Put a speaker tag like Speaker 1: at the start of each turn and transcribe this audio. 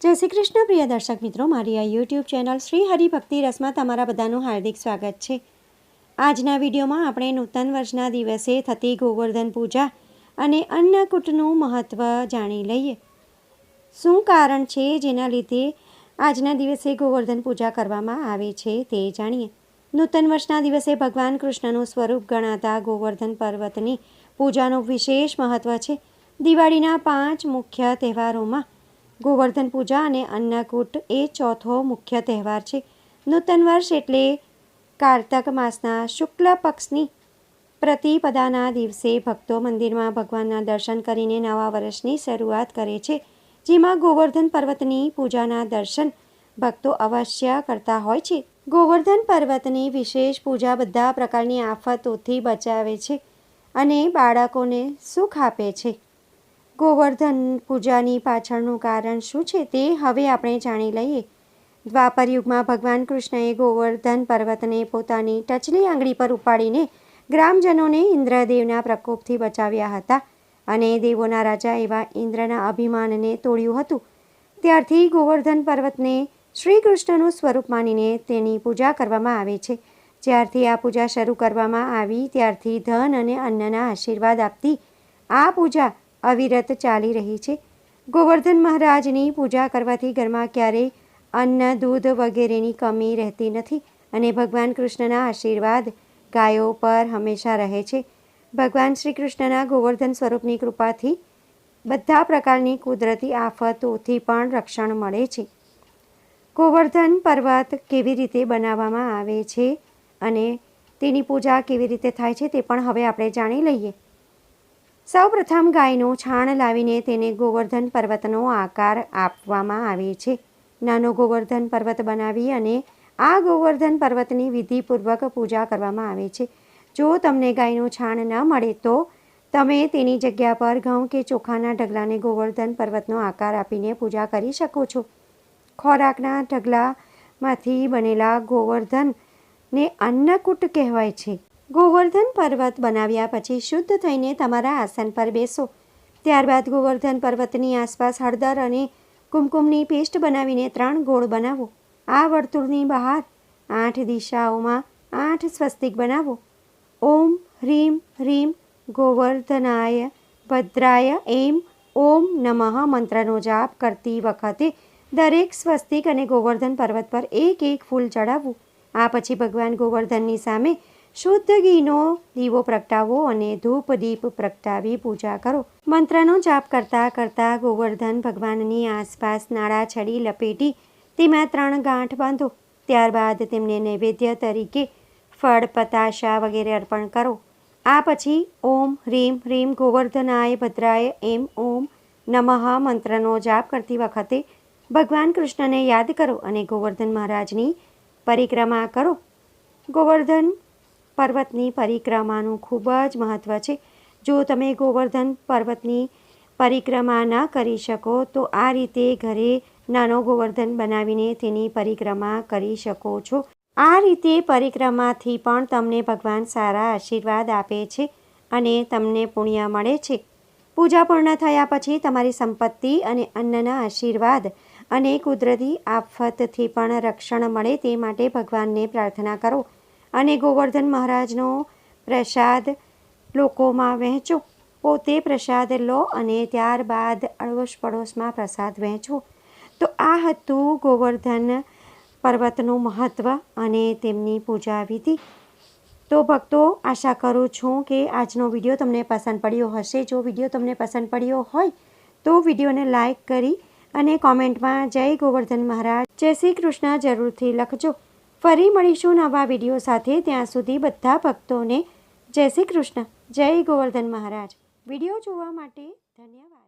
Speaker 1: જય શ્રી કૃષ્ણ, પ્રિય દર્શક મિત્રો. મારી આ યુટ્યુબ ચેનલ શ્રી હરિભક્તિ રસમાં તમારા બધાનું હાર્દિક સ્વાગત છે. આજના વિડીયોમાં આપણે નૂતન વર્ષના દિવસે થતી ગોવર્ધન પૂજા અને અન્નકૂટનું મહત્ત્વ જાણી લઈએ. શું કારણ છે જેના લીધે આજના દિવસે ગોવર્ધન પૂજા કરવામાં આવે છે તે જાણીએ. નૂતન વર્ષના દિવસે ભગવાન કૃષ્ણનું સ્વરૂપ ગણાતા ગોવર્ધન પર્વતની પૂજાનું વિશેષ મહત્ત્વ છે. દિવાળીના પાંચ મુખ્ય તહેવારોમાં ગોવર્ધન પૂજા અને અન્નકૂટ એ ચોથો મુખ્ય તહેવાર છે. નૂતન વર્ષ એટલે કારતક માસના શુક્લ પક્ષની પ્રતિપદાના દિવસે ભક્તો મંદિરમાં ભગવાનના દર્શન કરીને નવા વર્ષની શરૂઆત કરે છે. જેમાં ગોવર્ધન પર્વતની પૂજાના દર્શન ભક્તો અવશ્ય કરતા હોય છે. ગોવર્ધન પર્વતની વિશેષ પૂજા બધા પ્રકારની આફતોથી બચાવે છે અને બાળકોને સુખ આપે છે. ગોવર્ધન પૂજાની પાછળનું કારણ શું છે તે હવે આપણે જાણી લઈએ. દ્વાપર યુગમાં ભગવાન કૃષ્ણએ ગોવર્ધન પર્વતને પોતાની ટચલી આંગળી પર ઉપાડીને ગ્રામજનોને ઇન્દ્રદેવના પ્રકોપથી બચાવ્યા હતા અને દેવોના રાજા એવા ઇન્દ્રના અભિમાનને તોડ્યું હતું. ત્યારથી ગોવર્ધન પર્વતને શ્રી કૃષ્ણનું સ્વરૂપ માનીને તેની પૂજા કરવામાં આવે છે. જ્યારથી આ પૂજા શરૂ કરવામાં આવી, ત્યારથી ધન અને અન્નના આશીર્વાદ આપતી આ પૂજા અવિરત ચાલી રહી છે. ગોવર્ધન મહારાજની પૂજા કરવાથી ઘરમાં ક્યારેય અન્ન, દૂધ વગેરેની કમી રહેતી નથી અને ભગવાન કૃષ્ણના આશીર્વાદ ગાયો પર હંમેશા રહે છે. ભગવાન શ્રી કૃષ્ણના ગોવર્ધન સ્વરૂપની કૃપાથી બધા પ્રકારની કુદરતી આફતોથી પણ રક્ષણ મળે છે. ગોવર્ધન પર્વત કેવી રીતે બનાવવામાં આવે છે અને તેની પૂજા કેવી રીતે થાય છે તે પણ હવે આપણે જાણી લઈએ. સૌપ્રથમ ગાયનું છાણ લાવીને તેને ગોવર્ધન પર્વતનો આકાર આપવામાં આવે છે. નાનો ગોવર્ધન પર્વત બનાવી અને આ ગોવર્ધન પર્વતની વિધિપૂર્વક પૂજા કરવામાં આવે છે. જો તમને ગાયનું છાણ ન મળે તો તમે તેની જગ્યા પર ઘઉં કે ચોખાના ઢગલાને ગોવર્ધન પર્વતનો આકાર આપીને પૂજા કરી શકો છો. ખોરાકના ઢગલામાંથી બનેલા ગોવર્ધનને અન્નકૂટ કહેવાય છે. ગોવર્ધન પર્વત બનાવ્યા પછી શુદ્ધ થઈને તમારા આસન પર બેસો. ત્યારબાદ ગોવર્ધન પર્વતની આસપાસ હળદર અને કુમકુમની પેસ્ટ બનાવીને ત્રણ ગોળ બનાવો. આ વર્તુળની બહાર આઠ દિશાઓમાં આઠ સ્વસ્તિક બનાવો. ઓમ, હ્રીમ હ્રીમ, ગોવર્ધનાય, ભદ્રાય, એમ, ઓમ નમઃ મંત્રનો જાપ કરતી વખતે દરેક સ્વસ્તિક અને ગોવર્ધન પર્વત પર એક એક ફૂલ ચડાવવું આ પછી ભગવાન ગોવર્ધનની સામે શુદ્ધ ઘીનો દીવો પ્રગટાવો અને ધૂપ દીપ પ્રગટાવી પૂજા કરો. મંત્રનો જાપ કરતા કરતા ગોવર્ધન ભગવાનની આસપાસ નાળા છડી લપેટી તેમાં ત્રણ ગાંઠ બાંધો. ત્યારબાદ તેમને નૈવેદ્ય તરીકે ફળ, પતાશા વગેરે અર્પણ કરો. આ પછી ઓમ હ્રીમ હ્રીમ ગોવર્ધનાય ભદ્રાય એમ ઓમ નમઃ મંત્રનો જાપ કરતી વખતે ભગવાન કૃષ્ણને યાદ કરો અને ગોવર્ધન મહારાજની પરિક્રમા કરો. ગોવર્ધન પર્વતની પરિક્રમાનું ખૂબ જ મહત્ત્વ છે. જો તમે ગોવર્ધન પર્વતની પરિક્રમા ન કરી શકો, તો આ રીતે ઘરે નાનો ગોવર્ધન બનાવીને તેની પરિક્રમા કરી શકો છો. આ રીતે પરિક્રમાથી પણ તમને ભગવાન સારા આશીર્વાદ આપે છે અને તમને પુણ્ય મળે છે. પૂજા પૂર્ણ થયા પછી તમારી સંપત્તિ અને અન્નના આશીર્વાદ અને કુદરતી આફતથી પણ રક્ષણ મળે તે માટે ભગવાનને પ્રાર્થના કરો. અને ગોવર્ધન મહારાજનો પ્રસાદ લોકોમાં વહેંચો. પોતે પ્રસાદ લો અને ત્યારબાદ અડોશ પડોશમાં પ્રસાદ વહેંચો. તો આ હતું ગોવર્ધન પર્વતનું મહત્ત્વ અને તેમની પૂજા વિધિ. તો ભક્તો, આશા કરું છું કે આજનો વીડિયો તમને પસંદ પડ્યો હશે. જો વીડિયો તમને પસંદ પડ્યો હોય, તો વિડીયોને લાઈક કરી અને કોમેન્ટમાં જય ગોવર્ધન મહારાજ. જય શ્રી કૃષ્ણ. જરૂરથી લખજો. ફરી મળીશું નવા વીડિયો સાથે. ત્યાં સુધી બધા ભક્તોને જય શ્રી કૃષ્ણ. જય ગોવર્ધન મહારાજ. વીડિયો જોવા માટે ધન્યવાદ.